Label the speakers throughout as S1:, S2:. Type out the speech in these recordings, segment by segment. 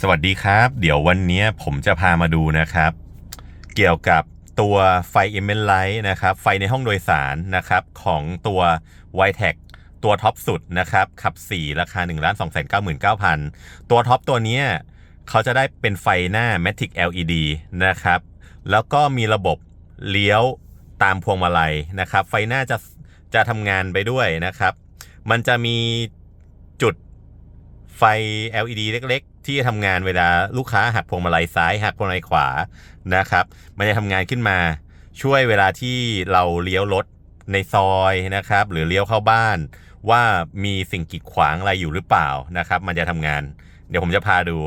S1: สวัสดีครับ เดี๋ยววันนี้ผมจะพามาดูนะครับ เกี่ยวกับตัวไฟ m อ l Light นะครับ ไฟในห้องโดยสารนะครับของตัว w i t e c ตัวท็อปสุดนะครับขับ 4 ราคา 1 2 9 9 9 0 0 ตัวท็อปตัวนี้เขาจะได้เป็นไฟหน้า Matic LED นะครับ แล้วก็มีระบบเลี้ยวตามพวงมาลัยนะครับ ไฟหน้าจะจะทำงานไปด้วยนะครับ มันจะมีจุด ไฟ LED เล็ก ๆ ที่จะทำงานเวลาลูกค้าหักพวงมาลัยซ้าย หักพวงมาลัยขวานะครับ มันจะทำงานขึ้นมาช่วยเวลาที่เราเลี้ยวรถในซอยนะครับ หรือเลี้ยวเข้าบ้าน ว่ามีสิ่งกีดขวางอะไรอยู่หรือเปล่านะครับ มันจะทำงาน เดี๋ยวผมจะพาดู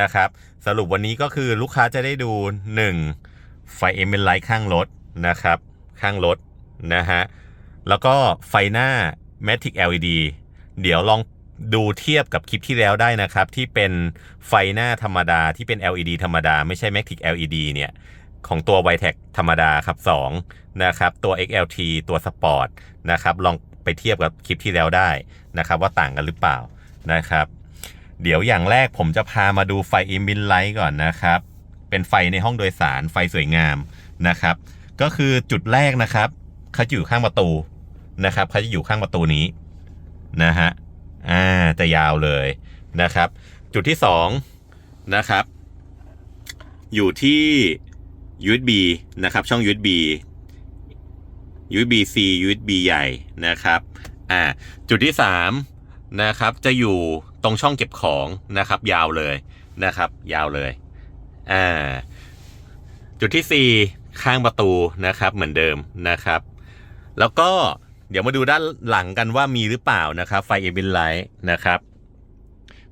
S1: นะครับ สรุปวันนี้ก็คือลูกค้าจะได้ดู 1. ไฟเอ็มเมนไลท์ข้างรถนะครับ ข้างรถนะฮะแล้วก็ไฟหน้า Matic LED เดี๋ยวลอง ดูเทียบกับคลิปที่แล้วได้นะครับ ที่เป็นไฟหน้าธรรมดาที่เป็น LED ธรรมดา ไม่ใช่ Matic LED เนี่ย ของตัว v i t e c ธรรมดาครับ2นะครับ ตัว XLT ตัว Sport นะครับ ลองไปเทียบกับคลิปที่แล้วได้นะครับ ว่าต่างกันหรือเปล่านะครับ เดี๋ยวอย่างแรกผมจะพามาดูไฟ i m b i n Light ก่อนนะครับ เป็นไฟในห้องโดยสารไฟสวยงามนะครับ ก็คือจุดแรกนะครับเขาจะอยู่ข้างประตูนะครับเขาจะอยู่ข้างประตูนี้นะฮะ อ่าจะยาวเลยนะครับ จุดที่สองนะครับ อยู่ที่ USB นะครับ ช่อง USB USB C USB ใหญ่นะครับ อ่า จุดที่สามนะครับ จะอยู่ตรงช่องเก็บของนะครับ ยาวเลยนะครับ ยาวเลย อ่า จุดที่สี่ข้างประตูนะครับ เหมือนเดิมนะครับ แล้วก็ เดี๋ยวมาดูด้านหลังกันว่ามีหรือเปล่านะครับ ไฟเอบินไลท์นะครับ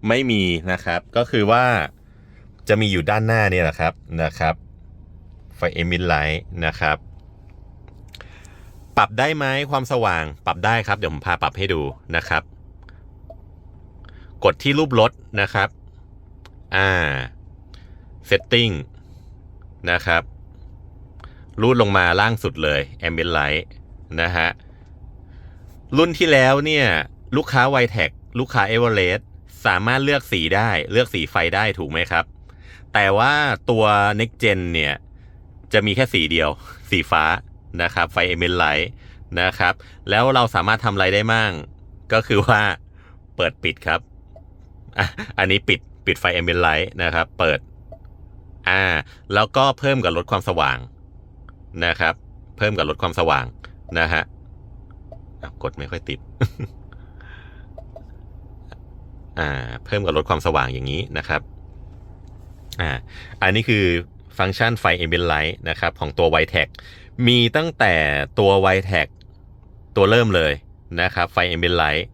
S1: ไม่มีนะครับ ก็คือว่าจะมีอยู่ด้านหน้านี่แหละครับนะครับไฟเอมินไลท์นะครับ ปรับได้ไหมความสว่างปรับได้ครับ เดี๋ยวผมพาปรับให้ดูนะครับ กดที่รูปรถนะครับ อ่า setting นะครับรูดลงมาล่างสุดเลย ambient light นะฮะ รุ่นที่แล้วเนี่ย ลูกค้า w i t e c ลูกค้า e v e r e s t สสามารถเลือกสีได้เลือกสีไฟได้ถูกไหมครับ แต่ว่าตัว next gen เนี่ย จะมีแค่สีเดียว สีฟ้านะครับ ไฟเอเมนไลท์นะครับ แล้วเราสามารถทำอะไรได้มั่ง ก็คือว่าเปิดปิดครับอันนี้ปิดปิดไฟเอเมนไลท์นะครับ เปิดอ่าแล้วก็เพิ่มกับลดความสว่างนะครับ เพิ่มกับลดความสว่างนะฮะ กดไม่ค่อยติด อ่า เพิ่มกับลดความสว่างอย่างนี้นะครับ อ่า อันนี้คือฟังก์ชันไฟ Ambient Light นะครับ ของตัว w i t e c มีตั้งแต่ตัว w i t e c ตัวเริ่มเลยนะครับ ไฟ Ambient Light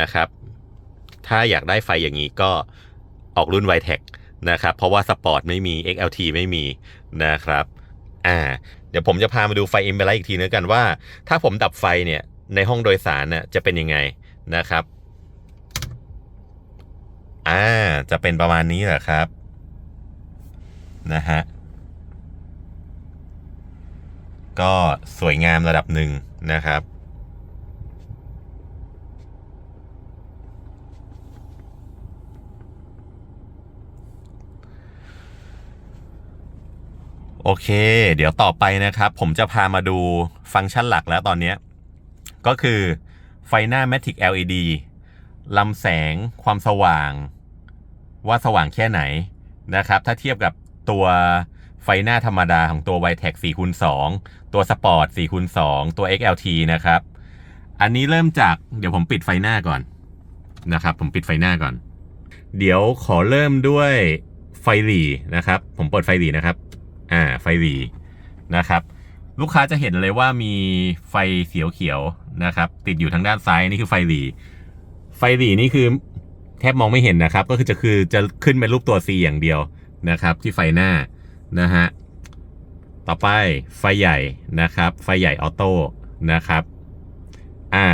S1: นะครับ ถ้าอยากได้ไฟอย่างนี้ก็ออกรุ่น w i t e c นะครับ เพราะว่า Sport ไม่มี XLT ไม่มีนะครับ อ่า เดี๋ยวผมจะพามาดูไฟ Ambient Light อีกทีนึงกันว่า ถ้าผมดับไฟเนี่ย ในห้องโดยสารน่ะจะเป็นยังไงนะครับอ่าจะเป็นประมาณนี้แหละครับนะฮะก็สวยงามระดับหนึ่งนะครับ โอเค เดี๋ยวต่อไปนะครับ ผมจะพามาดูฟังก์ชันหลักแล้วตอนนี้ ก็คือไฟหน้า Matic LED ลำแสงความสว่าง ว่าสว่างแค่ไหนนะครับ ถ้าเทียบกับตัวไฟหน้าธรรมดาของตัว v i t e c 4คูณ2ตัว Sport 4คูณ2ตัว XLT นะครับ อันนี้เริ่มจากเดี๋ยวผมปิดไฟหน้าก่อนนะครับ ผมปิดไฟหน้าก่อน เดี๋ยวขอเริ่มด้วยไฟหลีนะครับ ผมเปิดไฟหลีนะครับ อ่า ไฟหลีนะครับ ลูกค้าจะเห็นเลยว่ามีไฟเขียวเขียวๆนะครับ ติดอยู่ทางด้านซ้ายนี่คือไฟหลี ไฟหลีนี่คือแทบมองไม่เห็นนะครับ ก็คือจะคือจะขึ้นเป็นรูปตัว C อย่างเดียวนะครับ ที่ไฟหน้านะฮะต่อไปไฟใหญ่นะครับ ไฟใหญ่ออโต้นะครับอ่า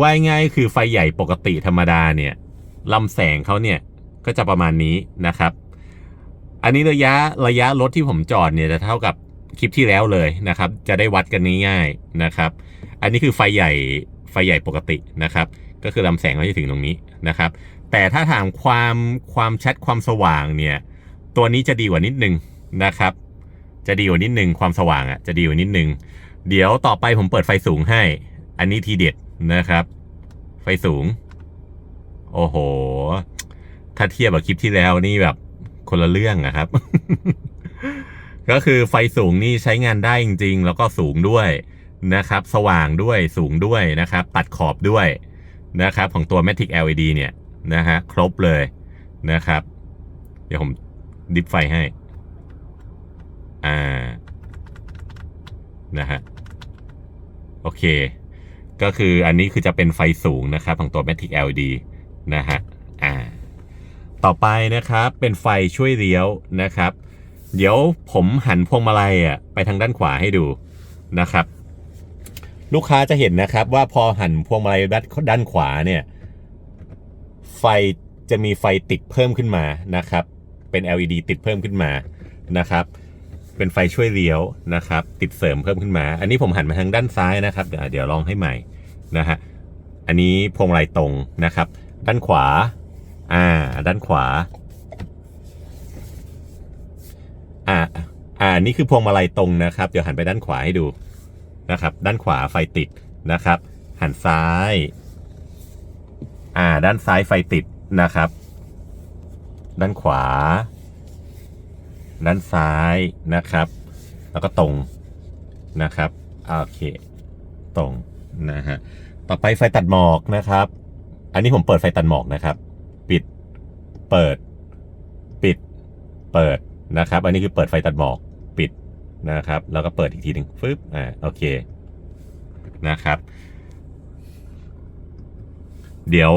S1: ว่ายง่ายคือไฟใหญ่ปกติธรรมดาเนี่ยลำแสงเขาเนี่ยก็จะประมาณนี้นะครับ อันนี้ระยะระยะรถที่ผมจอดเนี่ยจะเท่ากับ คลิปที่แล้วเลยนะครับ จะได้วัดกันง่ายๆนะครับ อันนี้คือไฟใหญ่ไฟใหญ่ปกตินะครับ ก็คือลำแสงเขาจะถึงตรงนี้นะครับ แต่ถ้าถามความความชัดความสว่างเนี่ย ตัวนี้จะดีกว่านิดนึงนะครับ จะดีกว่านิดนึงความสว่างอะจะดีกว่านิดนึง เดี๋ยวต่อไปผมเปิดไฟสูงให้ อันนี้ทีเด็ดนะครับ ไฟสูง โอ้โห ถ้าเทียบกับคลิปที่แล้วนี่แบบคนละเรื่องอะครับ ก็คือไฟสูงนี่ใช้งานได้จริง ๆ แล้วก็สูงด้วยนะครับ สว่างด้วยสูงด้วยนะครับ ตัดขอบด้วยนะครับ ของตัว Matic LED เนี่ยนะฮะครบเลยนะครับ เดี๋ยวผมดิฟไฟให้ อ่า นะฮะ โอเค ก็คืออันนี้คือจะเป็นไฟสูงนะครับ ของตัว Matic LED นะฮะ อ่า ต่อไปนะครับ เป็นไฟช่วยเลี้ยวนะครับ เดี๋ยวผมหันพวงมาลัยอะไปทางด้านขวาให้ดูนะครับ ลูกค้าจะเห็นนะครับว่าพอหันพวงมาลัยด้านด้านขวาเนี่ยไฟจะมีไฟติดเพิ่มขึ้นมานะครับ เป็น LED ติดเพิ่มขึ้นมานะครับ เป็นไฟช่วยเลี้ยวนะครับ ติดเสริมเพิ่มขึ้นมา อันนี้ผมหันมาทางด้านซ้ายนะครับ เดี๋ยวเดี๋ยวลองให้ใหม่นะฮะอันนี้พวงมาลัยตรงนะครับ ด้านขวาอ่าด้านขวา อ่าอ่านี่คือพวงมาลัยตรงนะครับ เดี๋ยวหันไปด้านขวาให้ดูนะครับ ด้านขวาไฟติดนะครับ หันซ้าย อ่า ด้านซ้ายไฟติดนะครับ ด้านขวา ด้านซ้ายนะครับ แล้วก็ตรงนะครับโอเค ตรงนะฮะต่อไปไฟตัดหมอกนะครับ อันนี้ผมเปิดไฟตัดหมอกนะครับ ปิด เปิด ปิด เปิด นะครับ อันนี้คือเปิดไฟตัดหมอกปิดนะครับ แล้วก็เปิดอีกทีหนึ่งฟึบอ่าโอเคนะครับ เดี๋ยว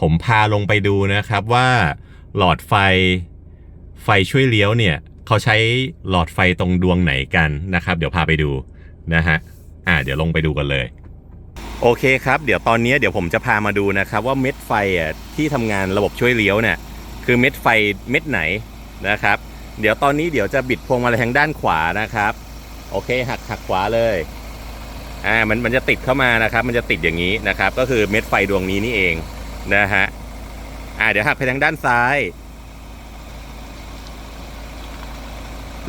S1: ผมพาลงไปดูนะครับว่าหลอดไฟไฟช่วยเลี้ยวเนี่ยเขาใช้หลอดไฟตรงดวงไหนกันนะครับ เดี๋ยวพาไปดูนะฮะอ่าเดี๋ยวลงไปดูกันเลยโอเคครับเดี๋ยวตอนนี้เดี๋ยวผมจะพามาดูนะครับ ว่าเม็ดไฟอะที่ทำงานระบบช่วยเลี้ยวเนี่ยคือเม็ดไฟเม็ดไหนนะครับ เดี๋ยวตอนนี้เดี๋ยวจะบิดพวงมาลัยทางด้านขวานะครับ โอเคหักหักขวาเลยอ่ามันมันจะติดเข้ามานะครับ มันจะติดอย่างนี้นะครับ ก็คือเม็ดไฟดวงนี้นี่เองนะฮะอ่าเดี๋ยวหักไปทางด้านซ้าย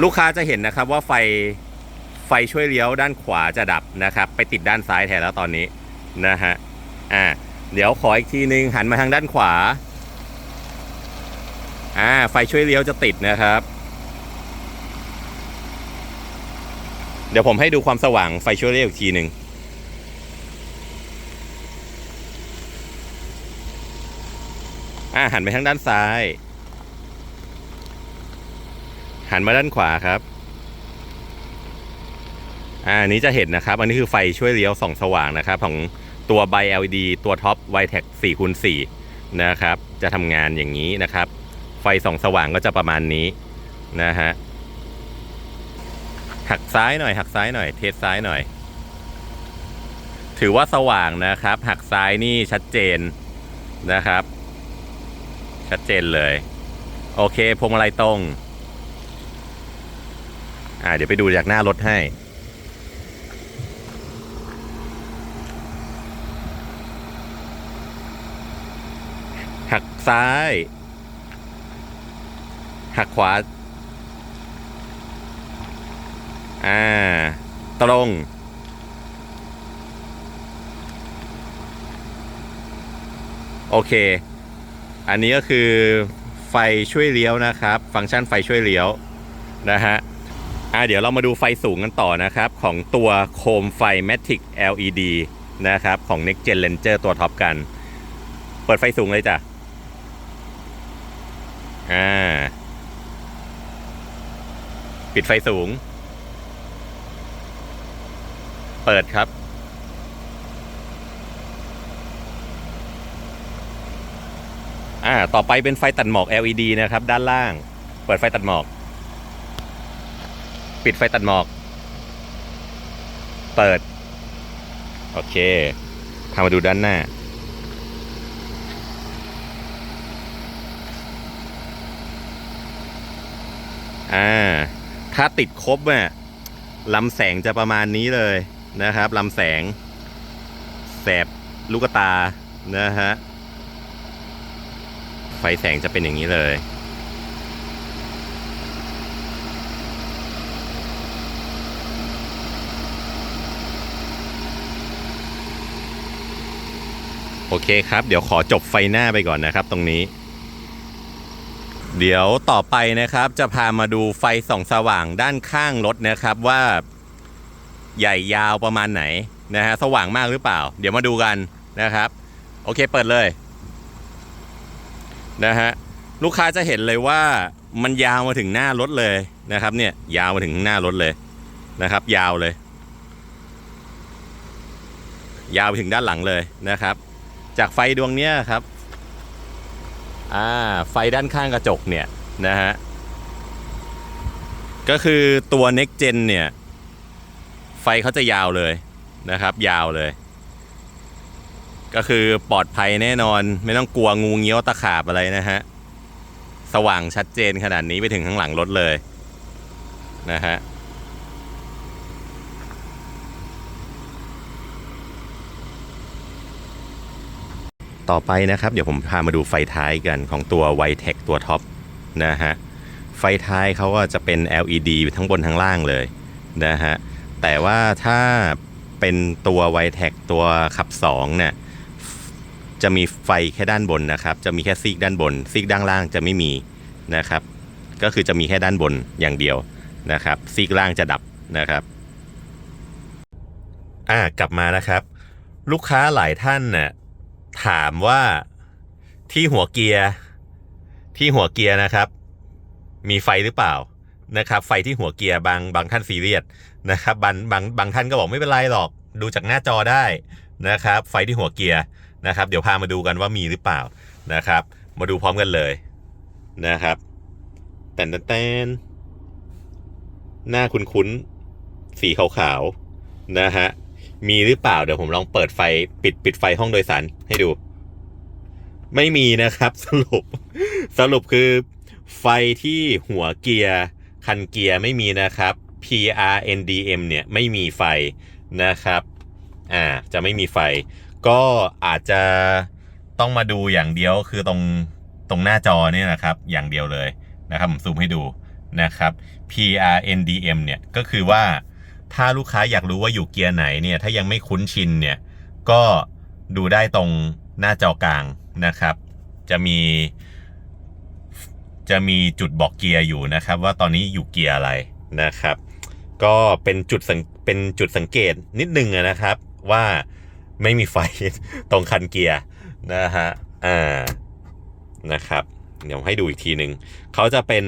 S1: ลูกค้าจะเห็นนะครับว่าไฟไฟช่วยเลี้ยวด้านขวาจะดับนะครับ ไปติดด้านซ้ายแทนแล้วตอนนี้นะฮะอ่าเดี๋ยวขออีกทีนึงหันมาทางด้านขวาอ่าไฟช่วยเลี้ยวจะติดนะครับ เดี๋ยวผมให้ดูความสว่างไฟช่วยเลี้ยวอีกทีหนึ่งอ่าหันไปทางด้านซ้าย หันมาด้านขวาครับอ่าอันนี้จะเห็นนะครับ อันนี้คือไฟช่วยเลี้ยวส่องสว่างนะครับ ของตัวไบ LED ตัวท็อป v t e c 4คูณ4นะครับ จะทำงานอย่างนี้นะครับ ไฟส่องสว่างก็จะประมาณนี้นะฮะ หักซ้ายหน่อย หักซ้ายหน่อย เทสซ้ายหน่อย ถือว่าสว่างนะครับ หักซ้ายนี่ชัดเจนนะครับ ชัดเจนเลย โอเคพวงมาลัยตรง อ่าเดี๋ยวไปดูจากหน้ารถให้หักซ้าย หักขวา อ่า ตรง โอเค อันนี้ก็คือไฟช่วยเลี้ยวนะครับ ฟังก์ชันไฟช่วยเลี้ยวนะฮะอ่าเดี๋ยวเรามาดูไฟสูงกันต่อนะครับ ของตัวโคมไฟ Matic LED นะครับ ของ Next Gen Ranger ตัวท็อปกัน เปิดไฟสูงเลยจ้ะ อ่า ปิดไฟสูง เปิดครับ อ่า ต่อไปเป็นไฟตัดหมอก LED นะครับ ด้านล่าง เปิดไฟตัดหมอก ปิดไฟตัดหมอก เปิด โอเค พามาดูด้านหน้า อ่า ถ้าติดครบอะลำแสงจะประมาณนี้เลย นะครับลำแสง แสบลูกตานะฮะไฟแสงจะเป็นอย่างนี้เลย โอเคครับ เดี๋ยวขอจบไฟหน้าไปก่อนนะครับตรงนี้ เดี๋ยวต่อไปนะครับจะพามาดูไฟส่องสว่างด้านข้างรถนะครับว่า ใหญ่ยาวประมาณไหนนะฮะสว่างมากหรือเปล่า เดี๋ยวมาดูกันนะครับ โอเคเปิดเลยนะฮะลูกค้าจะเห็นเลยว่ามันยาวมาถึงหน้ารถเลยนะครับ เนี่ยยาวมาถึงหน้ารถเลยนะครับ ยาวเลย ยาวไปถึงด้านหลังเลยนะครับ จากไฟดวงเนี้ยครับอ่าไฟด้านข้างกระจกเนี่ยนะฮะก็คือตัว Next Gen เนี่ย ไฟเขาจะยาวเลยนะครับ ยาวเลย ก็คือปลอดภัยแน่นอน ไม่ต้องกลัวงูเงี้ยวตะขาบอะไรนะฮะ สว่างชัดเจนขนาดนี้ไปถึงข้างหลังรถเลยนะฮะต่อไปนะครับเดี๋ยวผมพามาดูไฟท้ายกันของตัว w i t e c ตัวท็อปนะฮะไฟท้ายเขาก็จะเป็น LED ทั้งบนทั้งล่างเลยนะฮะ แต่ว่าถ้าเป็นตัว w i t e c ตัวขับ2เนี่ยจะมีไฟแค่ด้านบนนะครับ จะมีแค่ซีกด้านบน ซีกด้านล่างจะไม่มีนะครับ ก็คือจะมีแค่ด้านบนอย่างเดียวนะครับ ซีกล่างจะดับนะครับอ่ากลับมานะครับ ลูกค้าหลายท่านน่ะถามว่าที่หัวเกียร์ที่หัวเกียร์นะครับ มีไฟหรือเปล่านะครับ ไฟที่หัวเกียร์บางบางท่านซีเรียส นะครับบางบางบางท่านก็บอกไม่เป็นไรหรอก ดูจากหน้าจอได้นะครับ ไฟที่หัวเกียร์นะครับ เดี๋ยวพามาดูกันว่ามีหรือเปล่านะครับ มาดูพร้อมกันเลยนะครับแตนแตนหน้าคุ้นๆสีขาวๆนะฮะมีหรือเปล่าเดี๋ยวผมลองเปิดไฟปิดปิดไฟห้องโดยสารให้ดู ไม่มีนะครับสรุปสรุปคือไฟที่หัวเกียร์คันเกียร์ไม่มีนะครับ PRNDM เนี่ยไม่มีไฟนะครับอ่าจะไม่มีไฟ ก็อาจจะต้องมาดูอย่างเดียวคือตรงตรงหน้าจอเนี่ยนะครับอย่างเดียวเลยนะครับผมซูมให้ดูนะครับ PRNDM เนี่ยก็คือว่าถ้าลูกค้าอยากรู้ว่าอยู่เกียร์ไหนเนี่ยถ้ายังไม่คุ้นชินเนี่ยก็ดูได้ตรงหน้าจอกลางนะครับ จะมี จะมีจุดบอกเกียร์อยู่นะครับ ว่าตอนนี้อยู่เกียร์อะไรนะครับ ก็เป็นจุดสังเป็นจุดสังเกตนิดนึงนะครับ ว่าไม่มีไฟตรงคันเกียร์นะฮะอ่านะครับ เดี๋ยวให้ดูอีกทีหนึ่งเขาจะเป็น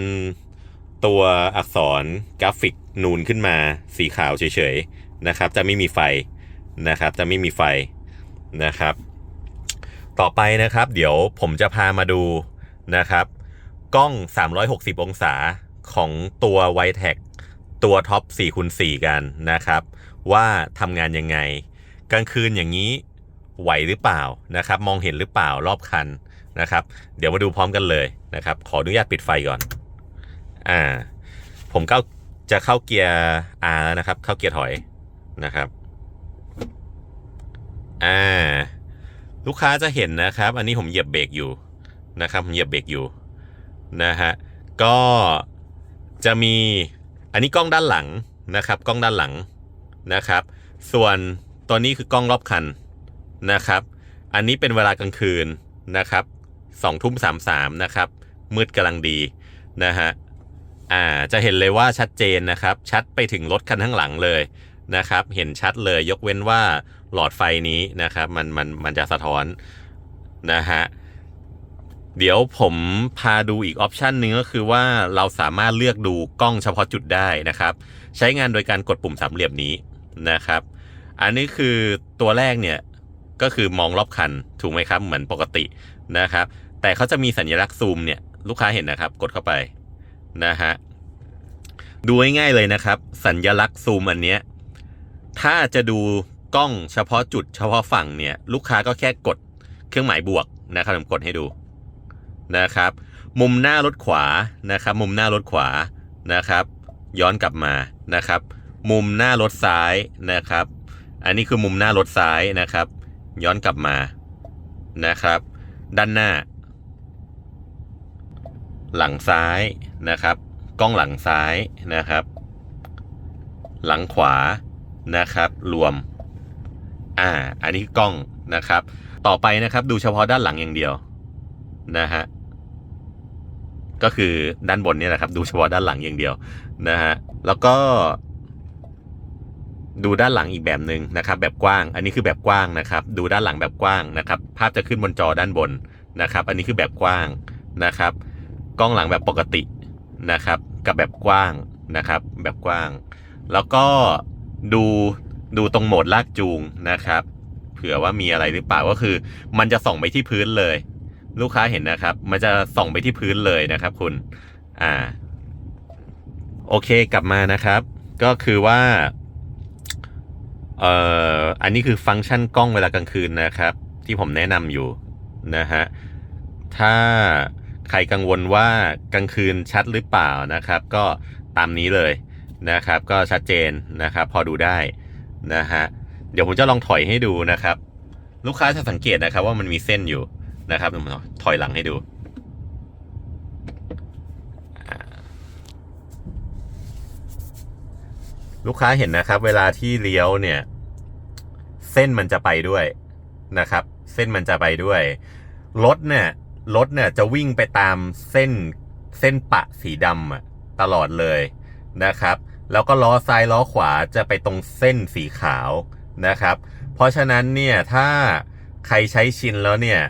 S1: ตัวอักษรกราฟิกนูนขึ้นมาสีขาวเฉยๆนะครับ จะไม่มีไฟนะครับ จะไม่มีไฟนะครับ ต่อไปนะครับ เดี๋ยวผมจะพามาดูนะครับ กล้อง 360 องศาของตัว w i t e c ตัวท็อป4คูณ4กันนะครับ ว่าทำงานยังไง กลางคืนอย่างนี้ไหวหรือเปล่านะครับ มองเห็นหรือเปล่ารอบคันนะครับ เดี๋ยวมาดูพร้อมกันเลยนะครับ ขออนุญาตปิดไฟก่อนอ่าผมก็จะเข้าเกียร์ R แล้วนะครับ เข้าเกียร์ถอยนะครับอ่าลูกค้าจะเห็นนะครับ อันนี้ผมเหยียบเบรกอยู่นะครับผมเหยียบเบรกอยู่นะฮะก็จะมี อันนี้กล้องด้านหลังนะครับ กล้องด้านหลังนะครับ ส่วนตัวนี้คือกล้องรอบคันนะครับ อันนี้เป็นเวลากลางคืนนะครับสองทุ่มสามสามนะครับ มืดกำลังดีนะฮะอ่าจะเห็นเลยว่าชัดเจนนะครับ ชัดไปถึงรถคันข้างหลังเลยนะครับ เห็นชัดเลยยกเว้นว่าหลอดไฟนี้นะครับ มันมันมันจะสะท้อนนะฮะ เดี๋ยวผมพาดูอีกออปชันหนึ่งก็คือว่าเราสามารถเลือกดูกล้องเฉพาะจุดได้นะครับ ใช้งานโดยการกดปุ่มสามเหลี่ยมนี้นะครับ อันนี้คือตัวแรกเนี่ยก็คือมองรอบคันถูกไหมครับ เหมือนปกตินะครับ แต่เขาจะมีสัญลักษณ์ซูมเนี่ยลูกค้าเห็นนะครับ กดเข้าไปนะฮะดูง่ายๆเลยนะครับ สัญลักษณ์ซูมอันเนี้ยถ้าจะดูกล้องเฉพาะจุดเฉพาะฝั่งเนี่ย ลูกค้าก็แค่กดเครื่องหมายบวกนะครับผมกดให้ดู นะครับ มุมหน้ารถขวานะครับ มุมหน้ารถขวานะครับ ย้อนกลับมานะครับ มุมหน้ารถซ้ายนะครับ อันนี้คือมุมหน้ารถซ้ายนะครับ ย้อนกลับมานะครับ ด้านหน้า หลังซ้ายนะครับ กล้องหลังซ้ายนะครับ หลังขวานะครับ รวม อ่า อันนี้กล้องนะครับ ต่อไปนะครับ ดูเฉพาะด้านหลังอย่างเดียวนะฮะ ก็คือด้านบนนี่แหละครับ ดูเฉพาะด้านหลังอย่างเดียวนะฮะแล้วก็ ดูด้านหลังอีกแบบหนึ่งนะครับ แบบกว้าง อันนี้คือแบบกว้างนะครับ ดูด้านหลังแบบกว้างนะครับ ภาพจะขึ้นบนจอด้านบนนะครับ อันนี้คือแบบกว้างนะครับ กล้องหลังแบบปกตินะครับ กับแบบกว้างนะครับ แบบกว้าง แล้วก็ดูดูตรงโหมดลากจูงนะครับ เผื่อว่ามีอะไรหรือเปล่าก็คือ มันจะส่องไปที่พื้นเลย ลูกค้าเห็นนะครับ มันจะส่องไปที่พื้นเลยนะครับคุณ อ่า โอเคกลับมานะครับ ก็คือว่าเอ่ออันนี้คือฟังก์ชันกล้องเวลากลางคืนนะครับ ที่ผมแนะนำอยู่นะฮะถ้าใครกังวลว่ากลางคืนชัดหรือเปล่านะครับ ก็ตามนี้เลยนะครับ ก็ชัดเจนนะครับ พอดูได้นะฮะเดี๋ยวผมจะลองถอยให้ดูนะครับ ลูกค้าจะสังเกตนะครับว่ามันมีเส้นอยู่ นะครับผมถอยหลังให้ดู ลูกค้าเห็นนะครับ เวลาที่เลี้ยวเนี่ย เส้นมันจะไปด้วยนะครับ เส้นมันจะไปด้วยรถเนี่ยรถเนี่ยจะวิ่งไปตามเส้นเส้นปะสีดำตลอดเลยนะครับ แล้วก็ล้อซ้ายล้อขวาจะไปตรงเส้นสีขาวนะครับ เพราะฉะนั้นเนี่ยถ้าใครใช้ชินแล้วเนี่ย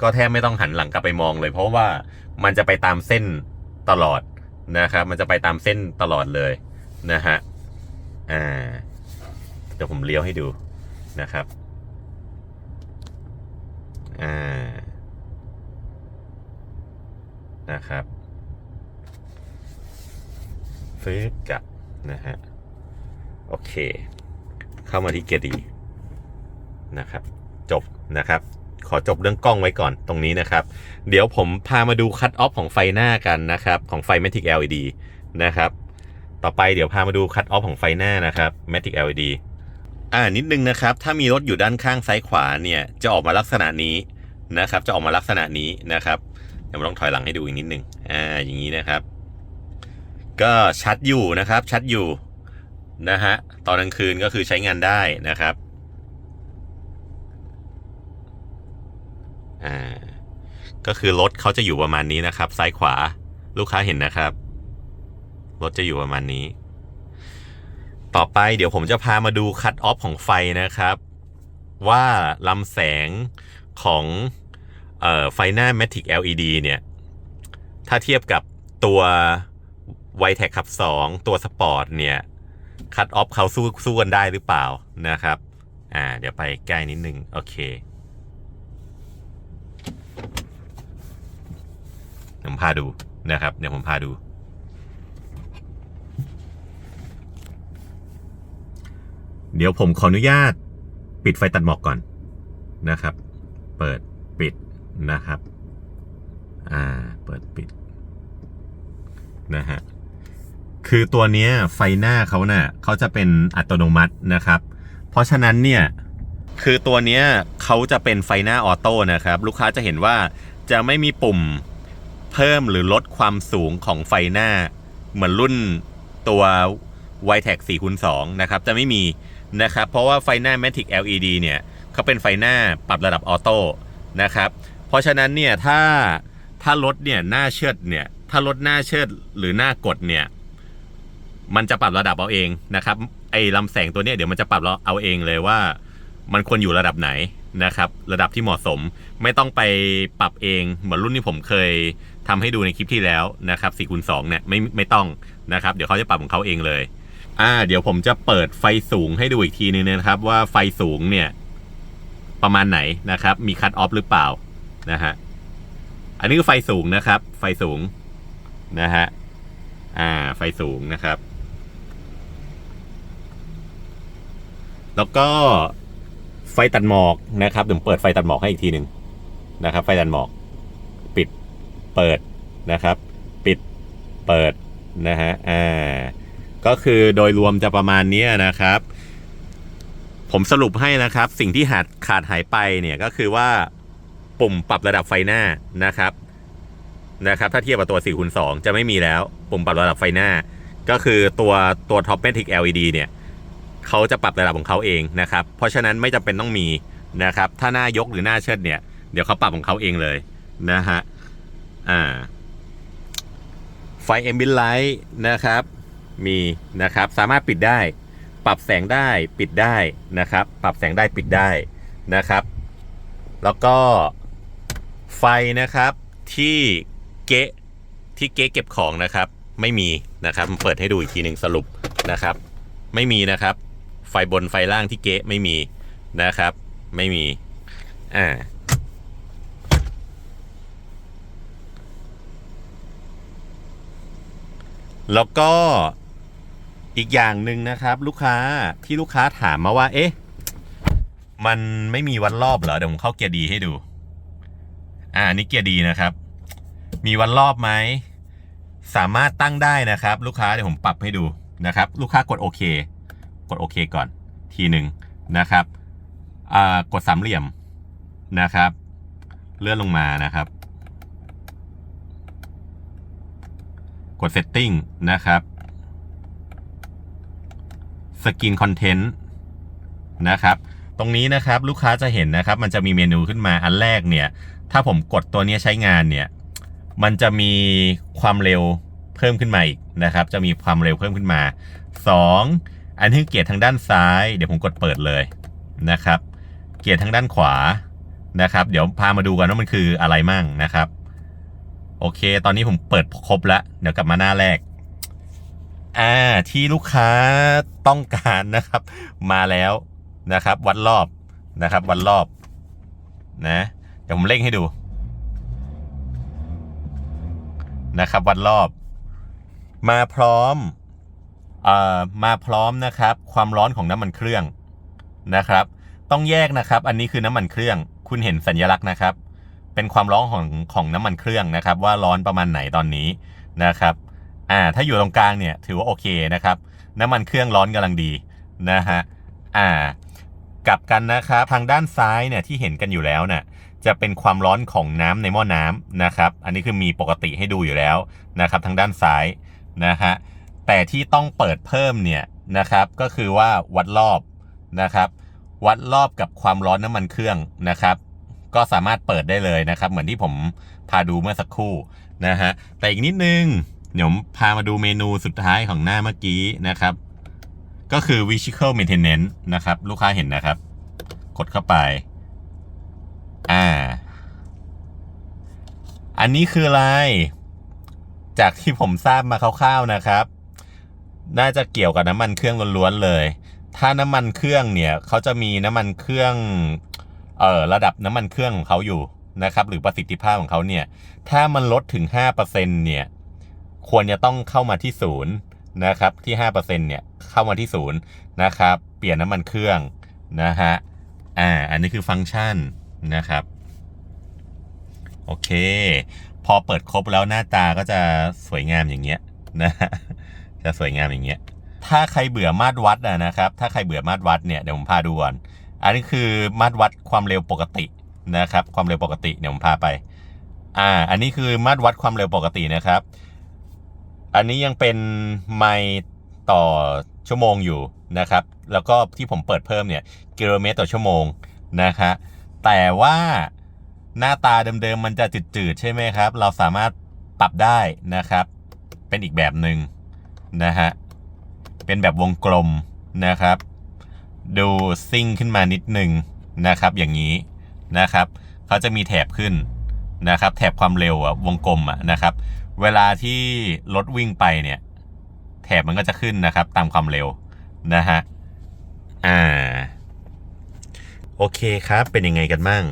S1: ก็แทบไม่ต้องหันหลังกลับไปมองเลย เพราะว่ามันจะไปตามเส้นตลอดนะครับ มันจะไปตามเส้นตลอดเลยนะฮะอ่าเดี๋ยวผมเลี้ยวให้ดูนะครับอ่านะครับฟื้นกลับนะฮะโอเค เข้ามาที่เกียร์ดีนะครับ จบนะครับ ขอจบเรื่องกล้องไว้ก่อนตรงนี้นะครับ เดี๋ยวผมพามาดูคัตออฟของไฟหน้ากันนะครับ ของไฟ Matic LED นะครับ ต่อไปเดี๋ยวพามาดูคัตออฟของไฟหน้านะครับ Matic LED อ่านิดนึงนะครับ ถ้ามีรถอยู่ด้านข้างซ้ายขวาเนี่ยจะออกมาลักษณะนี้นะครับ จะออกมาลักษณะนี้นะครับเดี๋ยวมต้องถอยหลังให้ดูอีกนิดนึงอ่าอย่างนี้นะครับ ก็ชัดอยู่นะครับชัดอยู่นะฮะตอนกลางคืนก็คือใช้งานได้นะครับ อ่าก็คือรถเขาจะอยู่ประมาณนี้นะครับ ซ้ายขวาลูกค้าเห็นนะครับ รถจะอยู่ประมาณนี้ ต่อไปเดี๋ยวผมจะพามาดูคัตออฟของไฟนะครับ ว่าลำแสงของออไฟหน้า Matic LED เนี่ย ถ้าเทียบกับตัว w i t e c ขับ 2 ตัวสปอร์ตเนี่ยคัตออฟเขาสู้สู้กันได้หรือเปล่านะครับ อ่า เดี๋ยวไปใกล้นิดนึง โอเค เดี๋ยว ผมพาดูนะครับ เดี๋ยวผมพาดู เดี๋ยวผมขออนุญาตปิดไฟตัดหมอกก่อนนะครับ เปิดปิดนะครับ อ่า เปิดปิดนะฮะ คือตัวนี้ไฟหน้าเขาเนะ่ะเขาจะเป็นอัตโนมัตินะครับ เพราะฉะนั้นเนี่ย คือตัวนี้เขาจะเป็นไฟหน้าออโต้นะครับ ลูกค้าจะเห็นว่าจะไม่มีปุ่ม เพิ่มหรือลดความสูงของไฟหน้า เหมือนรุ่นตัว w i t e c 4คูณ2นะครับ จะไม่มีนะครับ เพราะว่าไฟหน้า Matic LED เนี่ยเขาเป็นไฟหน้าปรับระดับออโต้นะครับ เพราะฉะนั้นเนี่ยถ้าถ้ารถเนี่ยหน้าเชิดเนี่ยถ้ารถหน้าเชิดหรือหน้ากดเนี่ยมันจะปรับระดับเอาเองนะครับไอ้ลำแสงตัวเนี้ยเดี๋ยวมันจะปรับเราเอาเองเลยว่า มันควรอยู่ระดับไหนนะครับ ระดับที่เหมาะสมไม่ต้องไปปรับเองเหมือนรุ่นที่ผมเคย ทำให้ดูในคลิปที่แล้วนะครับ4คูณ2เนี่ยไม่ไม่ต้องนะครับ เดี๋ยวเขาจะปรับของเขาเองเลยอ่าเดี๋ยวผมจะเปิดไฟสูงให้ดูอีกทีนึงนะครับ ว่าไฟสูงเนี่ย ประมาณไหนนะครับ มีคัตออฟหรือเปล่านะฮะอันนี้คือไฟสูงนะครับ ไฟสูงนะฮะอ่า ไฟสูงนะครับ แล้วก็ไฟตัดหมอกนะครับเดี๋ยวผมเปิดไฟตัดหมอกให้อีกทีหนึ่งนะครับ ไฟตัดหมอก เปิดนะครับ ปิดเปิดนะฮะอ่าก็คือโดยรวมจะประมาณนี้นะครับ ผมสรุปให้นะครับ สิ่งที่ขาดขาดหายไปเนี่ยก็คือว่าปุ่มปรับระดับไฟหน้านะครับนะครับ ถ้าเทียบกับตัว4คูณ2จะไม่มีแล้ว ปุ่มปรับระดับไฟหน้า ก็คือตัวตัว Top Matic LED เนี่ยเขาจะปรับระดับของเขาเองนะครับ เพราะฉะนั้นไม่จำเป็นต้องมีนะครับ ถ้าหน้ายกหรือหน้าเชิดเนี่ย เดี๋ยวเขาปรับของเขาเองเลยนะฮะ อ่า ไฟ a m b i e n t light นะครับ มีนะครับ สามารถปิดได้ ปรับแสงได้ปิดได้นะครับ ปรับแสงได้ปิดได้นะครับ แล้วก็ไฟนะครับที่เก๊ะที่เก๊ะเก็บของนะครับ ไม่มีนะครับเปิดให้ดูอีกทีหนึ่งสรุปนะครับ ไม่มีนะครับ ไฟบนไฟล่างที่เก๊ะไม่มีนะครับ ไม่มีอ่า แล้วก็อีกอย่างหนึ่งนะครับ ลูกค้าที่ลูกค้าถามมาว่า เอ๊ะ มันไม่มีวัดรอบเหรอเดี๋ยวผมเข้าเกียร์ดีให้ดู อ่านนี่เกียร์ดีนะครับ มีวันรอบไหมสามารถตั้งได้นะครับ ลูกค้าเดี๋ยวผมปรับให้ดูนะครับ ลูกค้ากดโอเค กดโอเคก่อน ทีหนึ่งนะครับอ่ากดสามเหลี่ยมนะครับ เลื่อนลงมานะครับ ด Setting นะครับ Skin Content นะครับตรงนี้นะครับลูกค้าจะเห็นนะครับ มันจะมีเมนูขึ้นมาอันแรกเนี่ย ถ้าผมกดตัวนี้ใช้งานเนี่ย มันจะมีความเร็วเพิ่มขึ้นมาอีกนะครับ จะมีความเร็วเพิ่มขึ้นมา 2. อันที่เกียร์ทางด้านซ้าย เดี๋ยวผมกดเปิดเลยนะครับ เกียร์ทางด้านขวานะครับ เดี๋ยวพามาดูกันว่ามันคืออะไรมั่งนะครับ โอเค ตอนนี้ผมเปิดครบแล้ว เดี๋ยวกลับมาหน้าแรก อ่า ที่ลูกค้าต้องการนะครับ มาแล้วนะครับ วัดรอบนะครับ วัดรอบ นะ เดี๋ยวผมเร่งให้ดู นะครับ วัดรอบ มาพร้อมเอ่อมาพร้อมนะครับ ความร้อนของน้ำมันเครื่องนะครับ ต้องแยกนะครับ อันนี้คือน้ำมันเครื่อง คุณเห็นสัญลักษณ์นะครับ เป็นความร้อนของของน้ำมันเครื่องนะครับ ว่าร้อนประมาณไหนตอนนี้นะครับอ่าถ้าอยู่ตรงกลางเนี่ยถือว่าโอเคนะครับ น้ำมันเครื่องร้อนกำลังดีนะฮะอ่ากลับกันนะครับทางด้านซ้ายเนี่ยที่เห็นกันอยู่แล้วเนี่ยจะเป็นความร้อนของน้ำในหม้อน้ำนะครับ อันนี้คือมีปกติให้ดูอยู่แล้วนะครับ ทางด้านซ้ายนะฮะแต่ที่ต้องเปิดเพิ่มเนี่ยนะครับก็คือว่าวัดรอบนะครับ วัดรอบกับความร้อนน้ำมันเครื่องนะครับ ก็สามารถเปิดได้เลยนะครับ เหมือนที่ผมพาดูเมื่อสักครู่นะฮะแต่อีกนิดนึงเดี๋ยวผมพามาดูเมนูสุดท้ายของหน้าเมื่อกี้นะครับ ก็คือ vehicle maintenance นะครับ ลูกค้าเห็นนะครับ กดเข้าไป อ่า อันนี้คืออะไร จากที่ผมทราบมาคร่าวๆนะครับ น่าจะเกี่ยวกับน้ำมันเครื่องล้วนๆเลย ถ้าน้ำมันเครื่องเนี่ยเขาจะมีน้ำมันเครื่อง เอ่อระดับน้ำมันเครื่องของเขาอยู่นะครับหรือประสิทธิภาพของเขาเนี่ยถ้ามันลดถึง5%เนี่ยควรจะต้องเข้ามาที่ศูนย์นะครับที่5%เนี่ยเข้ามาที่ศูนย์นะครับเปลี่ยนน้ำมันเครื่องนะฮะอ่าอันนี้คือฟังก์ชันนะครับโอเค พอเปิดครบแล้วหน้าตาก็จะสวยงามอย่างเงี้ยนะจะสวยงามอย่างเงี้ยถ้าใครเบื่อมาตรวัดนะครับ ถ้าใครเบื่อมาตรวัดเนี่ยเดี๋ยวผมพาดูก่อน อันนี้คือมาตรวัดความเร็วปกตินะครับ ความเร็วปกติเดี๋ยวผมพาไป อ่า อันนี้คือมาตรวัดความเร็วปกตินะครับ อันนี้ยังเป็นไมล์ต่อชั่วโมงอยู่นะครับ แล้วก็ที่ผมเปิดเพิ่มเนี่ยกิโลเมตรต่อชั่วโมงนะฮะแต่ว่าหน้าตาเดิมๆมันจะจืดๆใช่ไหมครับ เราสามารถปรับได้นะครับ เป็นอีกแบบหนึ่งนะฮะเป็นแบบวงกลมนะครับ ดูซิ่งขึ้นมานิดหนึ่งนะครับ อย่างนี้นะครับเขาจะมีแถบขึ้นนะครับ แถบความเร็วอะวงกลมอะนะครับ เวลาที่รถวิ่งไปเนี่ย แถบมันก็จะขึ้นนะครับ ตามความเร็วนะฮะอ่าโอเคครับ เป็นยังไงกันบ้าง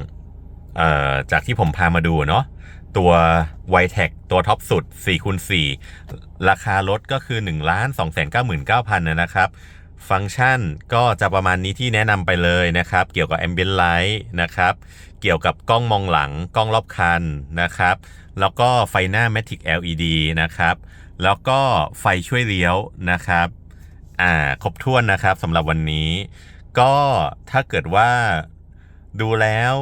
S1: เอ่อจากที่ผมพามาดูเนาะตัว w i t e c ตัวท็อปสุด4คูณ4ราคารถก็คือ 1 2 9 9 9 0 0นะครับ ฟังก์ชันก็จะประมาณนี้ที่แนะนำไปเลยนะครับ เกี่ยวกับ Ambient Light นะครับ เกี่ยวกับกล้องมองหลัง กล้องรอบคันนะครับ แล้วก็ไฟหน้า Matic LED นะครับ แล้วก็ไฟช่วยเลี้ยวนะครับ อ่า ครบถ้วนนะครับสำหรับวันนี้ ก็ถ้าเกิดว่าดูแล้ว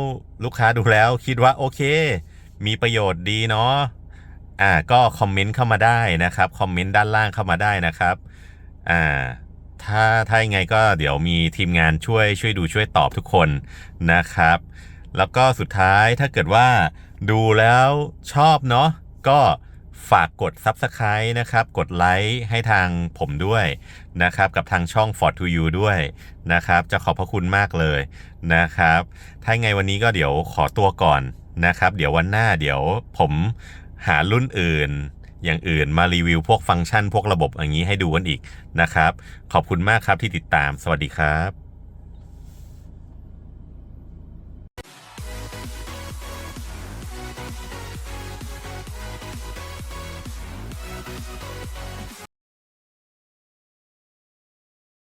S1: ลูกค้าดูแล้วคิดว่าโอเค มีประโยชน์ดีเนาะ อ่า ก็คอมเมนต์เข้ามาได้นะครับ คอมเมนต์ด้านล่างเข้ามาได้นะครับ อ่า ถ้าถ้ายังไงก็เดี๋ยวมีทีมงานช่วยช่วยดูช่วยตอบทุกคนนะครับ แล้วก็สุดท้ายถ้าเกิดว่าดูแล้วชอบเนาะก็ฝากกด Subscribe นะครับ กดไลค์ให้ทางผมด้วยนะครับ กับทางช่อง Ford to You ด้วยนะครับ จะขอบพระคุณมากเลยนะครับ ถ้าไงวันนี้ก็เดี๋ยวขอตัวก่อนนะครับ เดี๋ยววันหน้าเดี๋ยวผมหารุ่นอื่น อย่างอื่นมารีวิวพวกฟังก์ชัน พวกระบบอย่างนี้ให้ดูกันอีกนะครับ ขอบคุณมากครับที่ติดตาม สวัสดีครับ